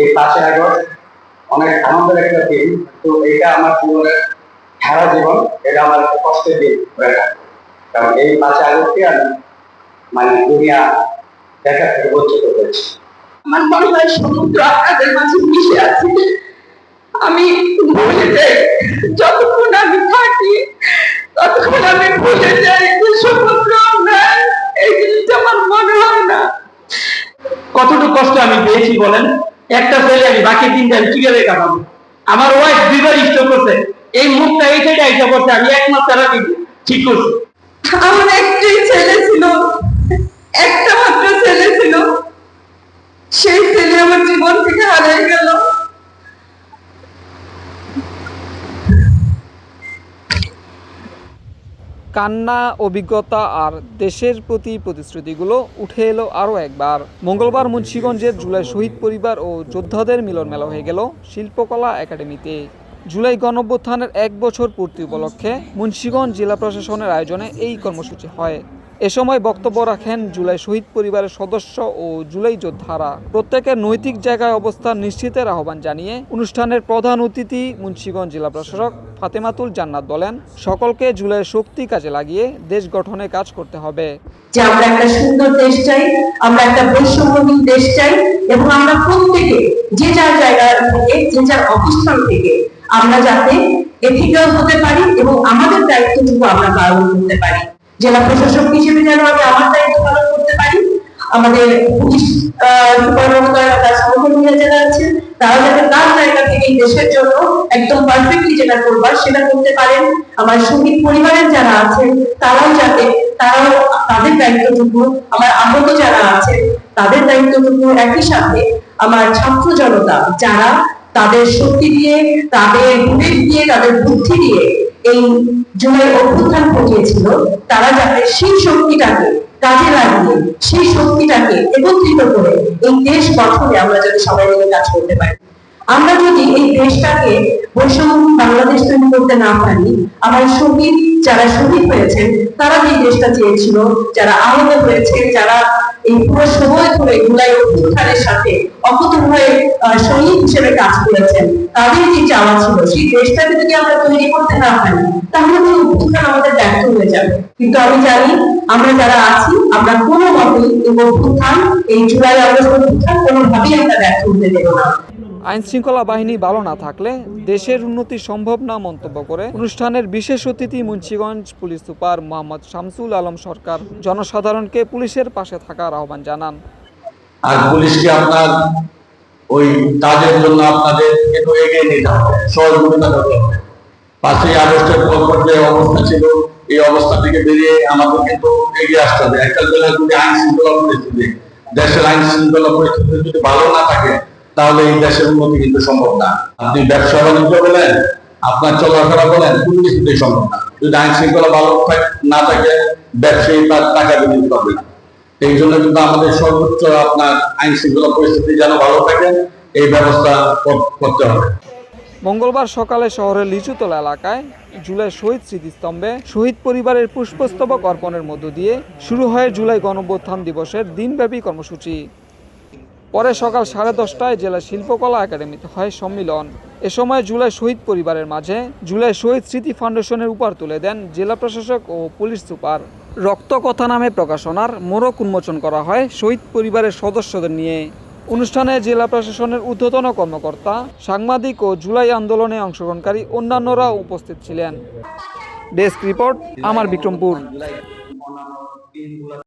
এই পাঁচই আগস্ট অনেক আনন্দের একটা দিন তো এটা আমার জীবনের সারা জীবন এটা আমার একটা কষ্টের দিন হয়ে থাকে কারণ এই পাঁচই আগস্টে আমি মানে দুনিয়া দেখা থেকে বঞ্চিত হয়েছি আমার মনে হয় সমুদ্র আপনাদের মাঝে মিশে আছে। আমি ভুলে যাই। যতক্ষণ আমি থাকি ততক্ষণ আমি ভুলে যাই যে সমুদ্র নাই এই জিনিসটা আমার মনে হয় না। কতটুকু কষ্ট আমি পেয়েছি বলেন? একটা ছেলে আমি, বাকি তিনটা আমি কীভাবে কাটাবো? আমার ওয়াইফ দুইবার ইষ্ট করছে, এই মুখটা এই সাইডে আইসা করছে আমি এক মাস তারা ঠিক করছি? আমার একটাই ছেলে ছিল একটা মাত্র ছেলে ছিল সেই ছেলে আমার জীবন থেকে হারিয়ে গেল কান্না, অভিজ্ঞতা আর দেশের প্রতি প্রতিশ্রুতিগুলো উঠে এলো আরও একবার। মঙ্গলবার মুন্সীগঞ্জের জুলাই শহীদ পরিবার ও যোদ্ধাদের মিলন মেলা হয়ে গেল শিল্পকলা একাডেমিতে। জুলাই গণঅভ্যুত্থানের এক বছর পূর্তি উপলক্ষে মুন্সীগঞ্জ জেলা প্রশাসনের আয়োজনে এই কর্মসূচি হয়। এ সময় বক্তব্য রাখেন জুলাই শহীদ পরিবারের সদস্য ও জুলাই যোদ্ধারা। প্রত্যেকের নৈতিক জায়গায় অবস্থান নিশ্চিতের আহ্বান জানিয়ে অনুষ্ঠানের প্রধান অতিথি মুন্সীগঞ্জ জেলা প্রশাসক ফাতেমাতুল জান্নাত বলেন, সকলকে জুলাইয়ের শক্তি কাজে লাগিয়ে দেশ গঠনে কাজ করতে হবে। যে আমরা একটা সুন্দর দেশ চাই, আমরা একটা বৈষম্যহীন দেশ চাই এবং আমরা প্রত্যেকে যে যার জায়গা থেকে, যে যার অবস্থান থেকে আমরা যাতে এথিক্যাল হতে পারি এবং আমাদের দায়িত্বটুকু আমরা পালন করতে পারি। জেলা প্রশাসক হিসেবে যেন আমি আমার দায়িত্ব পালন করতে পারি। আমাদের যারা তারা যাতে দেশের জন্য একদম যেটা করবার সেটা করতে পারেন। আমার পরিবারের যারা আছেন যাতে তাদের আমার যারা তাদের একই সাথে আমার ছাত্র জনতা, যারা তাদের শক্তি দিয়ে, তাদের দিয়ে, তাদের বুদ্ধি দিয়ে এই জুলাই অভ্যুত্থান ঘটিয়েছিল, তারা যাতে সেই শক্তিটাকে কাজে লাগিয়ে, সেই শক্তিটাকে একত্রিত করে এই দেশ গঠনে আমরা যাতে সবাই মিলে কাজ করতে পারি। আমরা যদি এই দেশটাকে বৈষম্য বাংলাদেশ তৈরি করতে না পারি, আমার শহীদ, যারা শহীদ হয়েছেন, তারা যে দেশটা চেয়েছিল, যারা আহত হয়েছে যারা এই পুরো সময় ধরে অভ্যুত্থানের সাথে আহ, হিসেবে কাজ করেছেন। তাদের যে চাওয়া ছিল সেই দেশটাকে যদি আমরা তৈরি করতে না পারি তাহলে ওই অভ্যুত্থান আমাদের ব্যর্থ হয়ে যাবে। কিন্তু আমি জানি আমরা যারা আছি আমরা কোনো মতেই এই অভ্যুত্থান এই জুলাই আগস্ট অভ্যুত্থান কোনোভাবেই আমরা ব্যর্থ হতে দেব না। আইন শৃঙ্খলা বাহিনী ভালো না থাকলে দেশের উন্নতি সম্ভব না মন্তব্য করে অনুষ্ঠানের বিশেষ অতিথি মুন্সিগঞ্জ পুলিশ সুপার মোহাম্মদ শামসুল আলম সরকার। জনসাধারণকে পুলিশের পাশে থাকার আহ্বান জানান। আর পুলিশকে আপনার ওই কাজের জন্য আপনাদের একটু এগিয়ে নিতে হবে পাঁচই আগস্টের যে অবস্থা ছিল, এই অবস্থা থেকে বেরিয়ে আমাদের কিন্তু এগিয়ে আসতে হবে। একটা যদি আইন শৃঙ্খলা পরিস্থিতি, দেশের আইন শৃঙ্খলা পরিস্থিতি যদি ভালো না থাকে তাহলে এই দেশের উন্নতি কিন্তু সম্ভব না। আপনি ব্যবসা বাণিজ্য বলেন, আপনার চলাফেরা বলেন, কোনো কিছুতেই সম্ভব না। যদি আইন শৃঙ্খলা ভালো না থাকে, ব্যবসায়ী তার টাকা বিনিয়োগ করবে না। এই জন্য কিন্তু আমাদের সর্বোচ্চ আপনার আইন শৃঙ্খলা পরিস্থিতি যেন ভালো থাকে, এই ব্যবস্থা করতে হবে। মঙ্গলবার সকালে শহরের লিচুতলা এলাকায় জুলাই শহীদ স্মৃতিস্তম্ভে শহীদ পরিবারের পুষ্পস্তবক অর্পণের মধ্য দিয়ে শুরু হয় জুলাই গণঅভ্যুত্থান দিবসের দিনব্যাপী কর্মসূচি। পরে সকাল সাড়ে দশটায় জেলা শিল্পকলা একাডেমিতে হয় সম্মিলন। এ সময় জুলাই শহীদ পরিবারের মাঝে জুলাই শহীদ স্মৃতি ফাউন্ডেশনের উপহার তুলে দেন জেলা প্রশাসক ও পুলিশ সুপার। রক্তকথা নামে প্রকাশনার মোড়ক উন্মোচন করা হয় শহীদ পরিবারের সদস্যদের নিয়ে। অনুষ্ঠানে জেলা প্রশাসনের ঊর্ধ্বতন কর্মকর্তা, সাংবাদিক ও জুলাই আন্দোলনে অংশগ্রহণকারী অন্যান্যরা উপস্থিত ছিলেন। ডেস্ক রিপোর্ট, আমার বিক্রমপুর।